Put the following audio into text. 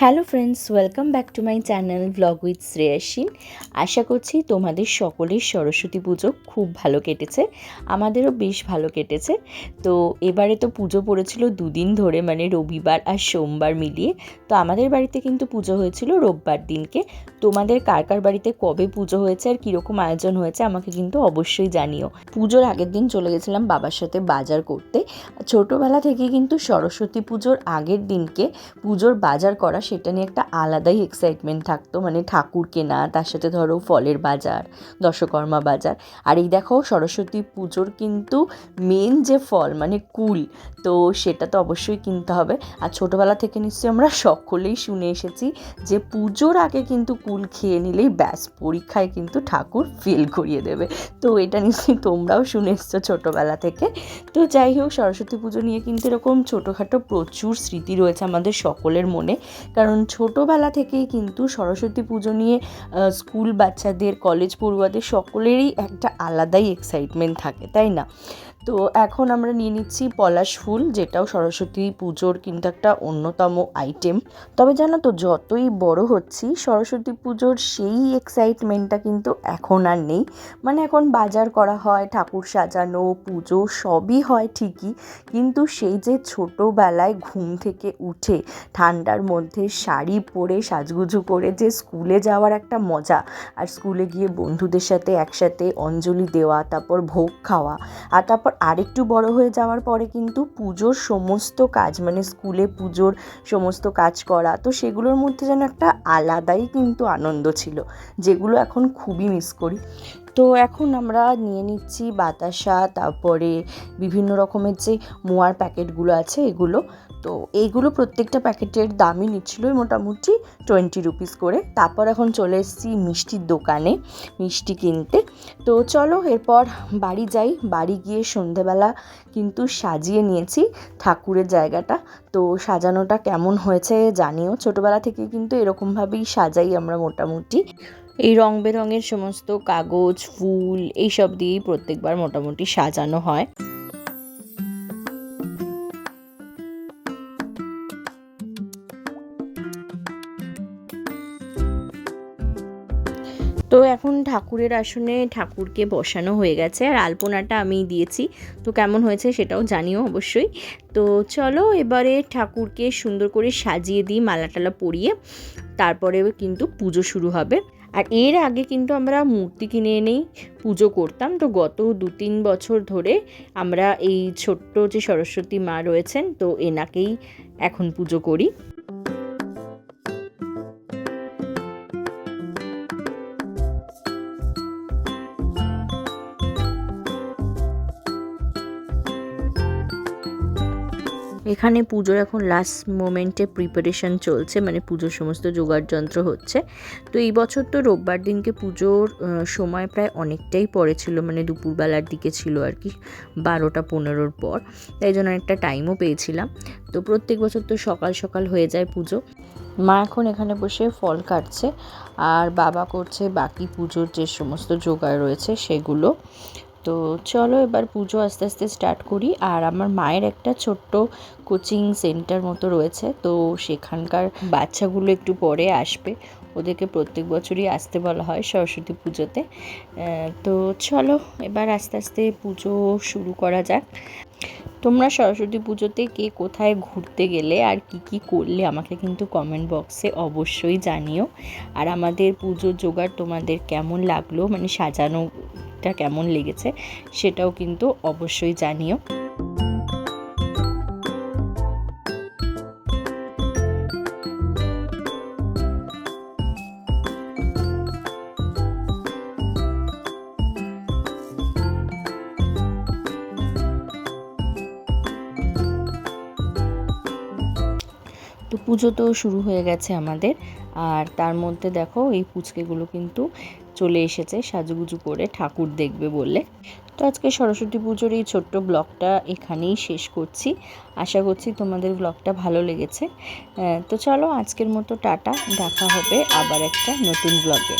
Hello friends, welcome back to my channel blog with শ্রেয়াসিন। আশা করছি তোমাদের সকলের সরস্বতী পুজো খুব ভালো কেটেছে, আমাদেরও বেশ ভালো কেটেছে। তো এবারে তো পুজো পড়েছিল দুদিন ধরে মানে রবিবার আর সোমবার মিলিয়ে। তো আমাদের বাড়িতে কিন্তু পুজো হয়েছিল রোববার দিনকে। তোমাদের কার কার বাড়িতে কবে পুজো হয়েছে আর কীরকম আয়োজন হয়েছে আমাকে কিন্তু অবশ্যই জানিও। পুজোর আগের দিন চলে গেছিলাম বাবার সাথে বাজার করতে। ছোটোবেলা থেকে কিন্তু সরস্বতী পুজোর আগের দিনকে পুজোর বাজার করা সেটা নিয়ে একটা আলাদাই এক্সাইটমেন্ট থাকতো। মানে ঠাকুর কেনা, তার সাথে ধরো ফলের বাজার, দশকর্মা বাজার। আর এই দেখো সরস্বতী পুজোর কিন্তু মেন যে ফল মানে কুল, তো সেটা তো অবশ্যই কিনতে হবে। আর ছোটোবেলা থেকে নিশ্চয়ই আমরা সকলেই শুনে এসেছি যে পুজোর আগে কিন্তু কুল খেয়ে নিলেই ব্যাস, পরীক্ষায় কিন্তু ঠাকুর ফেল করিয়ে দেবে। তো এটা নিশ্চয়ই তোমরাও শুনে এসছো ছোটোবেলা থেকে। তো যাই হোক, সরস্বতী পুজো নিয়ে কিন্তু এরকম ছোটোখাটো প্রচুর স্মৃতি রয়েছে আমাদের সকলের মনে। কারণ ছোটোবেলা থেকেই কিন্তু সরস্বতী পুজো নিয়ে স্কুল বাচ্চাদের, কলেজ পড়ুয়াদের সকলেরই একটা আলাদাই এক্সাইটমেন্ট থাকে, তাই না? তো এখন আমরা নিয়ে নিচ্ছি পলাশ ফুল, যেটাও সরস্বতী পুজোর কিন্তু একটা অন্যতম আইটেম তবে জানো তো, যতই বড় হচ্ছি, সরস্বতী পুজোর সেই এক্সাইটমেন্টটা কিন্তু এখন আর নেই। মানে এখন বাজার করা হয়, ঠাকুর সাজানো, পুজো সবই হয় ঠিকই, কিন্তু সেই যে ছোটোবেলায় ঘুম থেকে উঠে, ঠান্ডার মধ্যে শাড়ি পরে সাজগুজু করে যে স্কুলে যাওয়ার একটা মজা, আর স্কুলে গিয়ে বন্ধুদের সাথে একসাথে অঞ্জলি দেওয়া, তারপর ভোগ খাওয়া, আর তারপর আরেকটু বড় হয়ে যাওয়ার পরে কিন্তু পুজোর সমস্ত কাজ মানে স্কুলে পুজোর সমস্ত কাজ করা, তো সেগুলোর মধ্যে যেন একটা আলাদাই কিন্তু আনন্দ ছিল, যেগুলো এখন খুবই মিস করি। তো এখন আমরা নিয়ে নিচ্ছি বাতাসা, তারপরে বিভিন্ন রকমের যে মোয়ার প্যাকেটগুলো আছে, এগুলো তো এইগুলো প্রত্যেকটা প্যাকেটের দামই নিচ্ছিল মোটামুটি টোয়েন্টি রুপিস করে। তারপর এখন চলে এসেছি মিষ্টির দোকানে মিষ্টি কিনতে। তো চলো এরপর বাড়ি যাই। বাড়ি গিয়ে সন্ধেবেলা কিন্তু সাজিয়ে নিয়েছি ঠাকুরের জায়গাটা। তো সাজানোটা কেমন হয়েছে জানিও। ছোটোবেলা থেকে কিন্তু এরকমভাবেই সাজাই আমরা মোটামুটি। এই রং বেরঙের সমস্ত কাগজ, ফুল, এইসব দিয়েই প্রত্যেকবার মোটামুটি সাজানো হয়। তো এখন ঠাকুরের আসনে ঠাকুরকে বসানো হয়ে গেছে। আর আলপনাটা আমি দিয়েছি। তো কেমন হয়েছে সেটাও জানিও অবশ্যই। তো চলো এবারে ঠাকুরকে সুন্দর করে সাজিয়ে দিই মালা টালা পরিয়ে। তারপরে কিন্তু পুজো শুরু হবে। আর এর আগে কিন্তু আমরা মূর্তি কিনে এনেই পুজো করতাম। তো গত দু তিন বছর ধরে আমরা এই ছোট্ট যে সরস্বতী মা রয়েছেন, তো এনাকেই এখন পুজো করি। এখানে পুজোর এখন লাস্ট মোমেন্টে প্রিপারেশন চলছে মানে পুজোর সমস্ত যন্ত্র হচ্ছে। তো এই বছর তো রোববার দিনকে পুজোর সময় প্রায় অনেকটাই পরে ছিল মানে দুপুরবেলার দিকে ছিল আর কি, বারোটা পনেরোর পর। তাই জন্য একটা টাইমও পেয়েছিলাম। তো প্রত্যেক বছর তো সকাল সকাল হয়ে যায় পুজো। মা এখন এখানে বসে ফল কাটছে, আর বাবা করছে বাকি পুজোর যে সমস্ত জোগাড় রয়েছে সেগুলো। তো চলো এবার পুজো আস্তে আস্তে স্টার্ট করি। আর আমার মায়ের একটা ছোট্ট কোচিং সেন্টার মতো রয়েছে, তো সেখানকার বাচ্চাগুলো একটু পরে আসবে। ওদেরকে প্রত্যেক বছরই আসতে বলা হয় সরস্বতী পুজোতে। তো চলো এবার আস্তে আস্তে পুজো শুরু করা যাক। তোমরা সরস্বতী পুজোতে কে কোথায় ঘুরতে গেলে আর কি কি করলে আমাকে কিন্তু কমেন্ট বক্সে অবশ্যই জানিও। আর আমাদের পুজোর জোগাড় তোমাদের কেমন লাগল? মানে সাজানো কেকটা কেমন লেগেছে সেটাও কিন্তু অবশ্যই জানিও। তো পুজো তো শুরু হয়ে গেছে আমাদের, আর তার মধ্যে দেখো এই পুচকেগুলো কিন্তু চলে এসেছে, সাজুগুজু করে ঠাকুর দেখবে বলে। তো আজকে সরস্বতী পুজোর এই ছোট্ট ব্লগটা এখানেই শেষ করছি। আশা করছি তোমাদের ব্লগটা ভালো লেগেছে। তো চলো আজকের মতো টাটা, দেখা হবে আবার একটা নতুন ব্লগে।